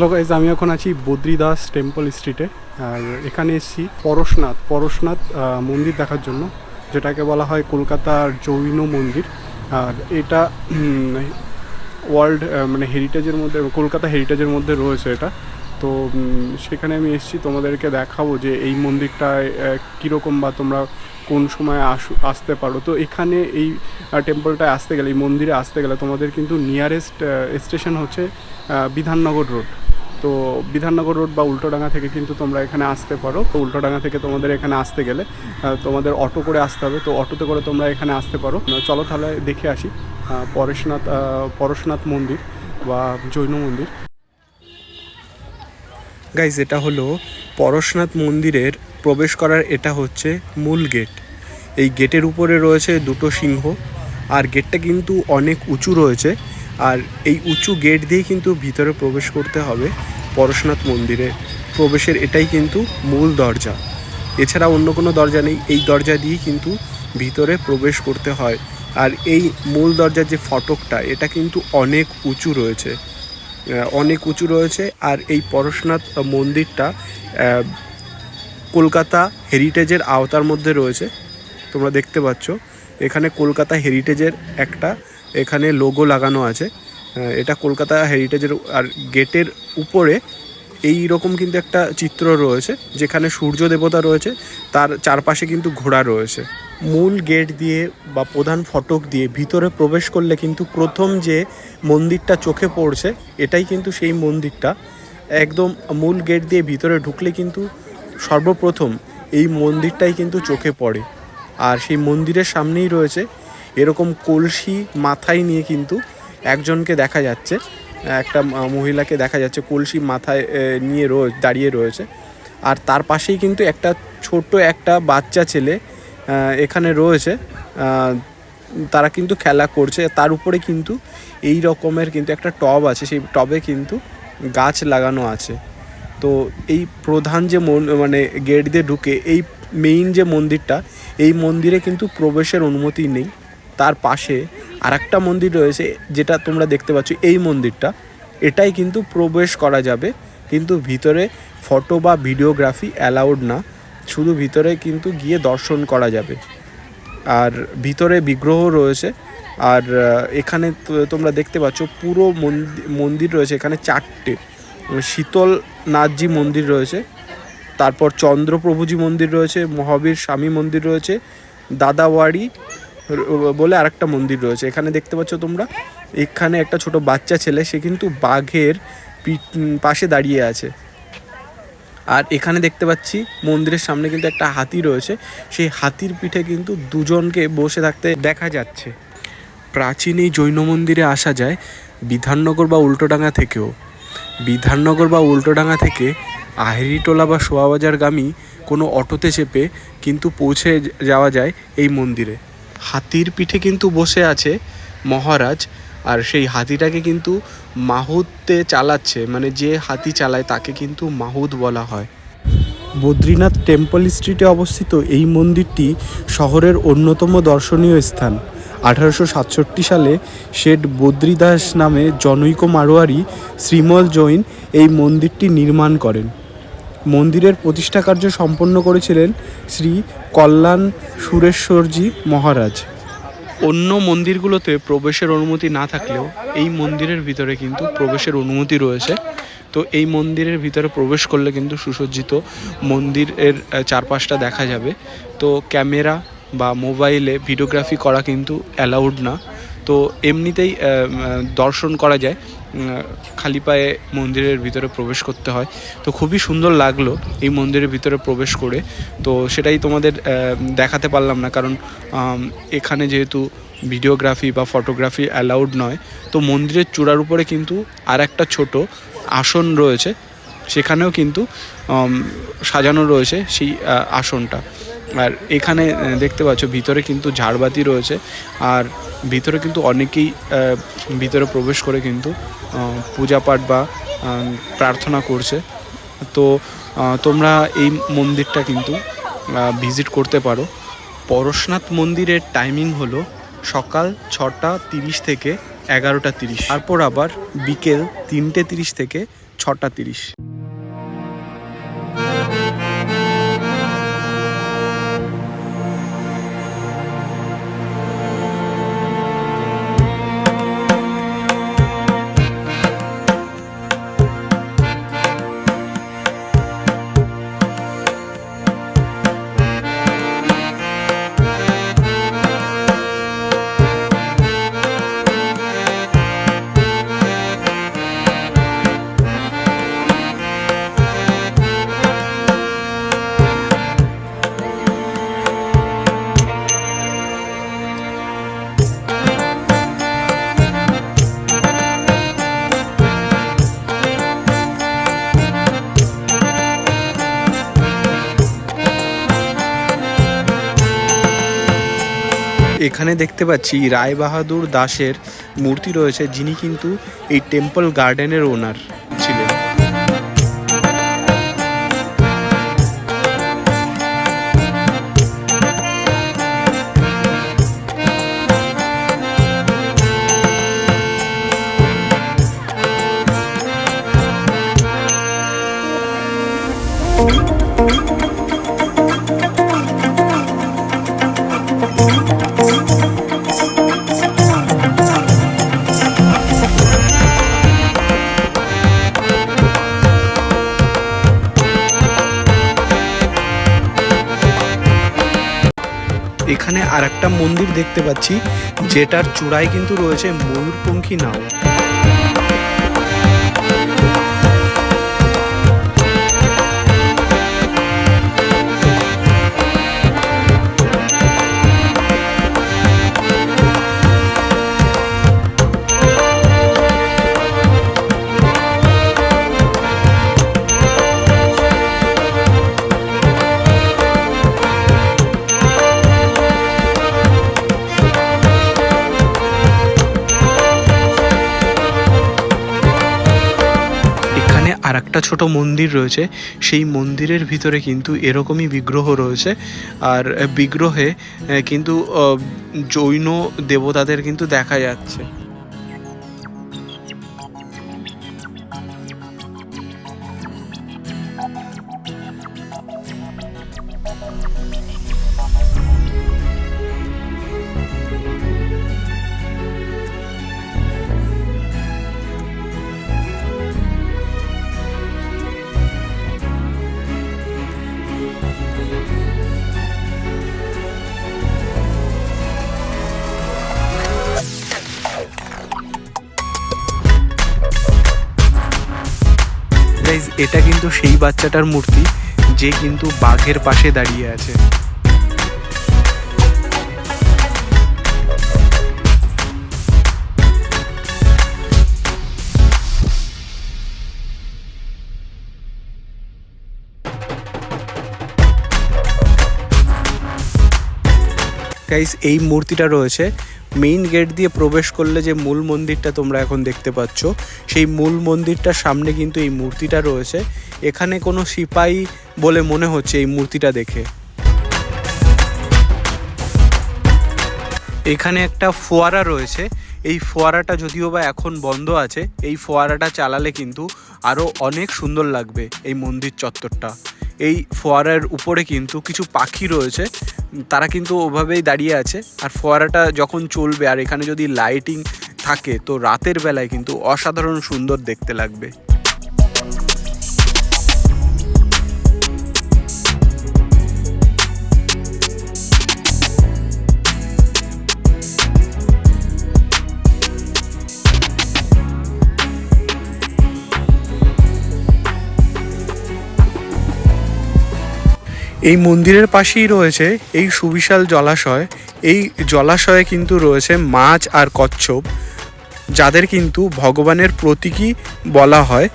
Hello guys আমি এখন আছি বদ্রীদাস টেম্পল স্ট্রিটে আর এখানে এসেছি পরশনাথ পরশনাথ মন্দির দেখার জন্য, যেটাকে বলা হয় কলকাতার জৈন মন্দির। আর এটা ওয়ার্ল্ড মানে হেরিটেজের মধ্যে, কলকাতা হেরিটেজের মধ্যে রয়েছে এটা। তো সেখানে আমি এসেছি, তোমাদেরকে দেখাবো যে এই মন্দিরটায় কীরকম বা তোমরা কোন সময় আসু, আসতে পারো। তো এখানে এই টেম্পলটায় আসতে গেলে, এই মন্দিরে আসতে গেলে তোমাদের কিন্তু নিয়ারেস্ট স্টেশন হচ্ছে বিধাননগর রোড তো বিধাননগর রোড বা উল্টোডাঙ্গা থেকে কিন্তু তোমরা এখানে আসতে পারো। তো উল্টোডাঙ্গা থেকে তোমাদের এখানে আসতে গেলে তোমাদের অটো করে আসতে হবে। তো অটোতে করে তোমরা এখানে আসতে পারো। চলো তাহলে দেখে আসি পরেশনাথ পরশনাথ মন্দির বা জৈন মন্দির। গাইজ এটা হলো পরশনাথ মন্দিরের প্রবেশ করার এটা হচ্ছে মূল গেট। এই গেটের উপরে রয়েছে দুটো সিংহ, আর গেটটা কিন্তু অনেক উঁচু রয়েছে। আর এই উঁচু গেট দিয়ে কিন্তু ভিতরে প্রবেশ করতে হবে পরশনাথ মন্দিরে। প্রবেশের এটাই কিন্তু মূল দরজা। এছাড়া অন্য কোনো দরজা নেই। এই দরজা দিয়েই কিন্তু ভিতরে প্রবেশ করতে হয়। আর এই মূল দরজার যে ফটকটা, এটা কিন্তু অনেক উঁচু রয়েছে। অনেক উঁচু রয়েছে। আর এই পরশনাথ মন্দিরটা কলকাতা হেরিটেজের আওতার মধ্যে রয়েছে। তোমরা দেখতে পাচ্ছ। এখানে কলকাতা হেরিটেজের একটা এখানে লোগো লাগানো আছে। এটা কলকাতা হেরিটেজের আর গেটের উপরে এই রকম কিন্তু একটা চিত্র রয়েছে, যেখানে সূর্য দেবতা রয়েছে, তার চারপাশে কিন্তু ঘোড়া রয়েছে। মূল গেট দিয়ে বা প্রধান ফটক দিয়ে ভিতরে প্রবেশ করলে কিন্তু প্রথম যে মন্দিরটা চোখে পড়ছে, এটাই কিন্তু সেই মন্দিরটা। একদম মূল গেট দিয়ে ভিতরে ঢুকলে কিন্তু সর্বপ্রথম এই মন্দিরটাই কিন্তু চোখে পড়ে। আর সেই মন্দিরের সামনেই রয়েছে এরকম কলসি মাথায় নিয়ে কিন্তু একজনকে দেখা যাচ্ছে, একটা মহিলাকে দেখা যাচ্ছে কলসি মাথায় নিয়ে রয়ে, দাঁড়িয়ে রয়েছে। আর তার পাশেই কিন্তু একটা ছোট্ট একটা বাচ্চা ছেলে এখানে রয়েছে। তারা কিন্তু খেলা করছে। তার উপরে কিন্তু এই রকমের কিন্তু একটা টব আছে। সেই টবে কিন্তু গাছ লাগানো আছে। তো এই প্রধান যে মন- মানে গেট দিয়ে ঢুকে, এই মেইন যে মন্দিরটা, এই মন্দিরে কিন্তু প্রবেশের অনুমতি নেই। তার পাশে আরেকটা মন্দির রয়েছে, যেটা তোমরা দেখতে পাচ্ছ এই মন্দিরটা। এটাই কিন্তু প্রবেশ করা যাবে, কিন্তু ভিতরে ফটো বা ভিডিওগ্রাফি অ্যালাউড না। শুধু ভিতরে কিন্তু গিয়ে দর্শন করা যাবে। আর ভিতরে বিগ্রহ রয়েছে। আর এখানে তোমরা দেখতে পাচ্ছ পুরো মন্দি- মন্দির রয়েছে, এখানে চারটে। শীতল নাথজি মন্দির রয়েছে, তারপর চন্দ্রপ্রভুজি মন্দির রয়েছে, মহাবীর স্বামী মন্দির রয়েছে, দাদাওয়াড়ি বলে আরেকটা মন্দির রয়েছে। এখানে দেখতে পাচ্ছ তোমরা, এখানে একটা ছোট বাচ্চা ছেলে, সে কিন্তু বাঘের পাশে দাঁড়িয়ে আছে। আর এখানে দেখতে পাচ্ছি মন্দিরের সামনে কিন্তু একটা হাতি রয়েছে। সেই হাতির পিঠে কিন্তু দুজনকে বসে থাকতে দেখা যাচ্ছে। প্রাচীন এই জৈন মন্দিরে আসা যায় বিধাননগর বা উল্টোডাঙ্গা থেকেও। বিধাননগর বা উল্টোডাঙ্গা থেকে আহেরিটোলা বা শোয়াবাজারগামী কোনো অটোতে চেপে কিন্তু পৌঁছে যাওয়া যায় এই মন্দিরে। হাতির পিঠে কিন্তু বসে আছে মহারাজ, আর সেই হাতিটাকে কিন্তু মাহুতে চালাচ্ছে মানে যে হাতি চালায় তাকে কিন্তু মাহুত বলা হয়। বদ্রীনাথ টেম্পল স্ট্রিটে অবস্থিত এই মন্দিরটি শহরের অন্যতম দর্শনীয় স্থান। আঠারোশো সাতষট্টি সালে শেঠ বদ্রীদাস নামে জনৈক মারোয়ারি শ্রীমল জৈন এই মন্দিরটি নির্মাণ করেন। মন্দিরের প্রতিষ্ঠা কার্য সম্পন্ন করেছিলেন শ্রী কল্যাণ সুরেশ্বরজি মহারাজ। অন্য মন্দিরগুলোতে প্রবেশের অনুমতি না থাকলেও এই মন্দিরের ভিতরে কিন্তু প্রবেশের অনুমতি রয়েছে। তো এই মন্দিরের ভিতরে প্রবেশ করলে কিন্তু সুসজ্জিত মন্দিরের চারপাশটা দেখা যাবে। তো ক্যামেরা বা মোবাইলে ভিডিওগ্রাফি করা কিন্তু অ্যালাউড না। তো এমনিতেই দর্শন করা যায়। খালি পায়ে মন্দিরের ভিতরে প্রবেশ করতে হয়। তো খুবই সুন্দর লাগল এই মন্দিরের ভিতরে প্রবেশ করে। তো সেটাই তোমাদের দেখাতে পারলাম না কারণ এখানে যেহেতু ভিডিওগ্রাফি বা ফটোগ্রাফি অ্যালাউড নয়। তো মন্দিরের চূড়ার উপরে কিন্তু আর একটা ছোট আসন রয়েছে। সেখানেও কিন্তু সাজানো রয়েছে সেই আসনটা। আর এখানে দেখতে পাচ্ছ, ভিতরে কিন্তু ঝাড়বাতি রয়েছে। আর ভিতরে কিন্তু অনেকেই ভিতরে প্রবেশ করে কিন্তু পূজা পাঠ বা প্রার্থনা করছে। তো তোমরা এই মন্দিরটা কিন্তু ভিজিট করতে পারো। পরশনাথ মন্দিরের টাইমিং হলো সকাল ছটা তিরিশ থেকে এগারোটা তিরিশ। তারপর আবার বিকেল তিনটে তিরিশ থেকে ছটা তিরিশ। এখানে দেখতে পাচ্ছি রায় বাহাদুর দাসের মূর্তি রয়েছে, যিনি কিন্তু এই টেম্পল গার্ডেনের ওনার ছিলেন। এখানে আর একটা মন্দির দেখতে পাচ্ছি যেটার চূড়ায় কিন্তু রয়েছে ময়ূরপঙ্খী নাও। একটা ছোট মন্দির রয়েছে, সেই মন্দিরের ভিতরে কিন্তু এরকমই বিগ্রহ রয়েছে। আর বিগ্রহে কিন্তু জৈন দেবতাদের কিন্তু দেখা যাচ্ছে। এটা কিন্তু সেই বাচ্চাটার মূর্তি যে কিন্তু বাঘের পাশে দাঁড়িয়ে আছে। গাইস এই মূর্তিটা রয়েছে। মেইন গেট দিয়ে প্রবেশ করলে যে মূল মন্দিরটা তোমরা এখন দেখতে পাচ্ছ, সেই মূল মন্দিরটার সামনে কিন্তু এই মূর্তিটা রয়েছে। এখানে কোনো সিপাহী বলে মনে হচ্ছে এই মূর্তিটা দেখে। এখানে একটা ফোয়ারা রয়েছে। এই ফোয়ারাটা যদিও বা এখন বন্ধ আছে, এই ফোয়ারাটা চালালে কিন্তু আরও অনেক সুন্দর লাগবে এই মন্দির চত্বরটা। এই ফোয়ারার উপরে কিন্তু কিছু পাখি রয়েছে। তারা কিন্তু ওভাবেই দাঁড়িয়ে আছে। আর ফোয়ারাটা যখন চলবে আর এখানে যদি লাইটিং থাকে, তো রাতের বেলায় কিন্তু অসাধারণ সুন্দর দেখতে লাগবে। এই মন্দিরের পাশেই রয়েছে এই সুবিশাল জলাশয়। এই জলাশয়ে কিন্তু রয়েছে মাছ আর কচ্ছপ, যাদের কিন্তু ভগবানের প্রতীকী বলা হয়।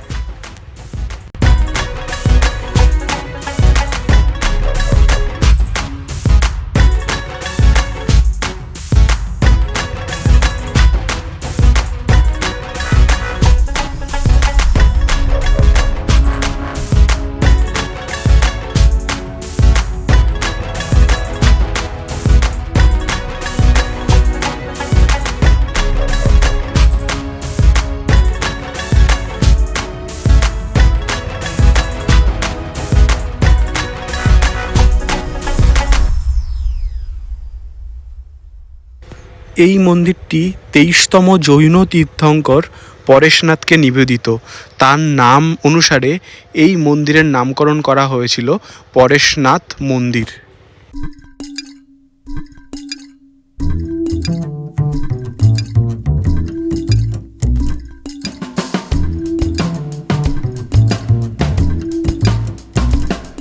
এই মন্দিরটি তেইশতম জৈন তীর্থঙ্কর পরেশনাথকে নিবেদিত। তার নাম অনুসারে এই মন্দিরের নামকরণ করা হয়েছিল পরেশনাথ মন্দির।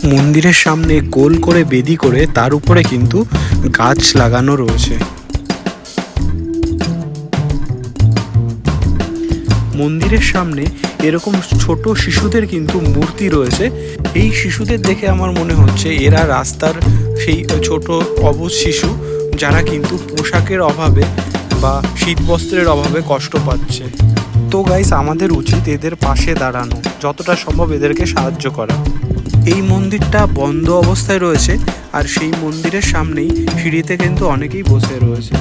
মন্দিরের সামনে গোল করে বেদি করে তার উপরে কিন্তু গাছ লাগানো রয়েছে। মন্দিরের সামনে এরকম ছোট শিশুদের কিন্তু মূর্তি রয়েছে। এই শিশুদের দেখে আমার মনে হচ্ছে এরা রাস্তার সেই ছোট অবুজ শিশু, যারা কিন্তু পোশাকের অভাবে বা শীতবস্ত্রের অভাবে কষ্ট পাচ্ছে। তো গাইস আমাদের উচিত এদের পাশে দাঁড়ানো, যতটা সম্ভব এদেরকে সাহায্য করা। এই মন্দিরটা বন্ধ অবস্থায় রয়েছে, আর সেই মন্দিরের সামনেই সিঁড়িতে কিন্তু অনেকেই বসে রয়েছে।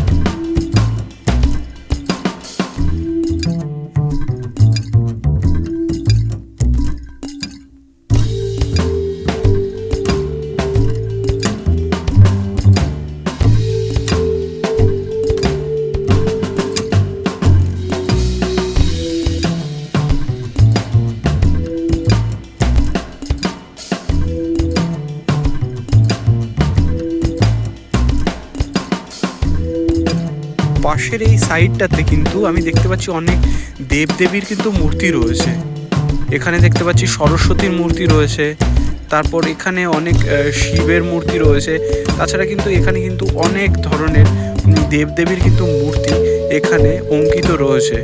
পাশের এই সাইডটাতে কিন্তু আমি দেখতে পাচ্ছি অনেক দেবদেবীর কিন্তু মূর্তি রয়েছে। এখানে দেখতে পাচ্ছি সরস্বতীর মূর্তি রয়েছে, তারপর এখানে অনেক শিবের মূর্তি রয়েছে। তাছাড়া কিন্তু এখানে কিন্তু অনেক ধরনের দেবদেবীর কিন্তু মূর্তি এখানে অঙ্কিত রয়েছে।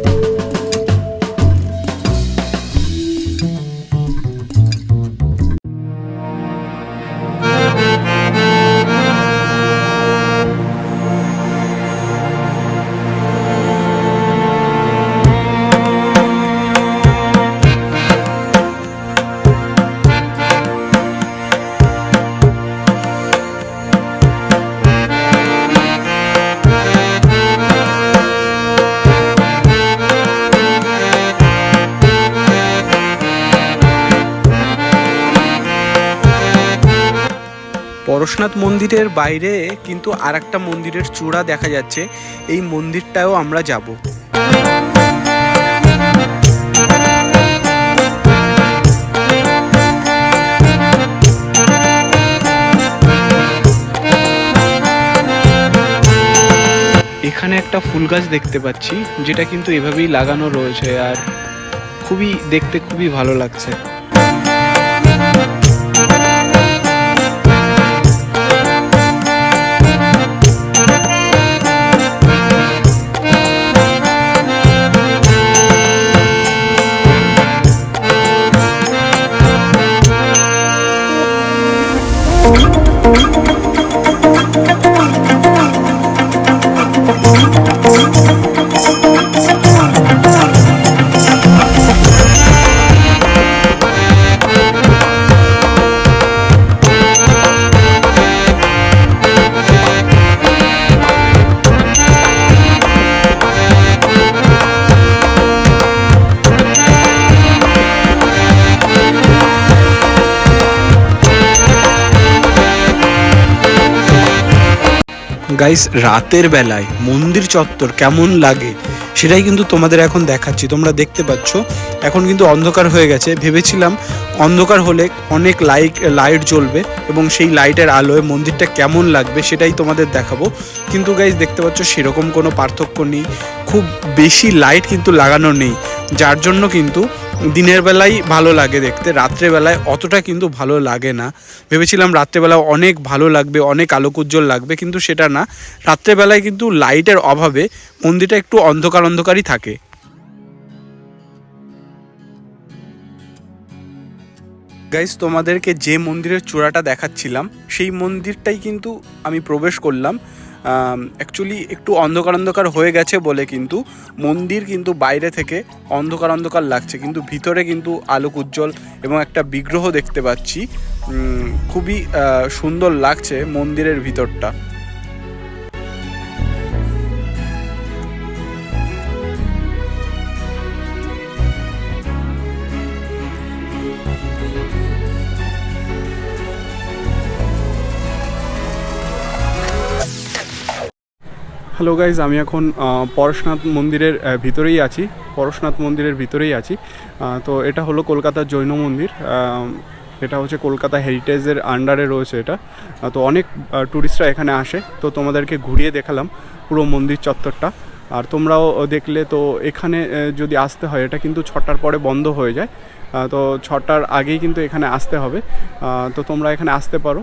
পরশনাথ মন্দিরের বাইরে কিন্তু আর একটা মন্দিরের চূড়া দেখা যাচ্ছে। এই মন্দিরটাও আমরা যাব। এখানে একটা ফুল গাছ দেখতে পাচ্ছি, যেটা কিন্তু এভাবেই লাগানো রয়েছে আর খুবই দেখতে খুবই ভালো লাগছে। গাইস রাতের বেলায় মন্দির চত্বর কেমন লাগে, সেটাই কিন্তু তোমাদের এখন দেখাচ্ছি। তোমরা দেখতে পাচ্ছ, এখন কিন্তু অন্ধকার হয়ে গেছে। ভেবেছিলাম অন্ধকার হলে অনেক লাইট লাইট জ্বলবে এবং সেই লাইটের আলোয় মন্দিরটা কেমন লাগবে সেটাই তোমাদের দেখাবো। কিন্তু গাইজ দেখতে পাচ্ছ সেরকম কোনো পার্থক্য নেই। খুব বেশি লাইট কিন্তু লাগানো নেই। যার জন্য কিন্তু দিনের বেলায় ভালো লাগে দেখতে রাত্রেবেলায় অতটা কিন্তু ভালো লাগে না। ভেবেছিলাম রাত্রেবেলায় অনেক ভালো লাগবে, অনেক আলোকোজ্জ্বল লাগবে, কিন্তু সেটা না। রাত্রেবেলায় কিন্তু লাইটের অভাবে মন্দিরটা একটু অন্ধকার, অন্ধকারই থাকে। গাইজ তোমাদেরকে যে মন্দিরের চূড়াটা দেখাচ্ছিলাম, সেই মন্দিরটাই কিন্তু আমি প্রবেশ করলাম। অ্যাকচুয়ালি একটু অন্ধকার অন্ধকার হয়ে গেছে বলে কিন্তু মন্দির কিন্তু বাইরে থেকে অন্ধকার অন্ধকার লাগছে। কিন্তু ভিতরে কিন্তু আলোক উজ্জ্বল এবং একটা বিগ্রহ দেখতে পাচ্ছি। খুবই সুন্দর লাগছে মন্দিরের ভিতরটা। হ্যালো গাইজ আমি এখন পরশনাথ মন্দিরের ভিতরেই আছি। পরশনাথ মন্দিরের ভিতরেই আছি। তো এটা হলো কলকাতার জৈন মন্দির। এটা হচ্ছে কলকাতা হেরিটেজের আন্ডারে রয়েছে এটা। তো অনেক ট্যুরিস্টরা এখানে আসে। তো তোমাদেরকে ঘুরিয়ে দেখালাম পুরো মন্দির চত্বরটা। আর তোমরাও দেখলে তো এখানে যদি আসতে হয়, এটা কিন্তু ছটার পরে বন্ধ হয়ে যায়। তো ছটার আগেই কিন্তু এখানে আসতে হবে। তো তোমরা এখানে আসতে পারো।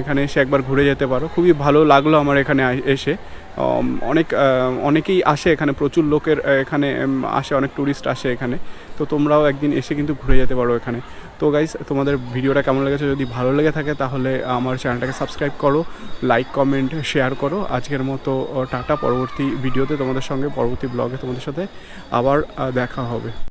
এখানে এসে একবার ঘুরে যেতে পারো। খুবই ভালো লাগল আমার এখানে এসে। অনেক অনেকেই আসে এখানে, প্রচুর লোকের এখানে আসে, অনেক ট্যুরিস্ট আসে এখানে। তো তোমরাও একদিন এসে কিন্তু ঘুরে যেতে পারো এখানে। তো গাইস তোমাদের ভিডিওটা কেমন লেগেছে? যদি ভালো লেগে থাকে, তাহলে আমার চ্যানেলটাকে সাবস্ক্রাইব করো লাইক কমেন্ট শেয়ার করো। আজকের মতো টাটা। পরবর্তী ভিডিওতে তোমাদের সঙ্গে, পরবর্তী ব্লগে তোমাদের সাথে আবার দেখা হবে।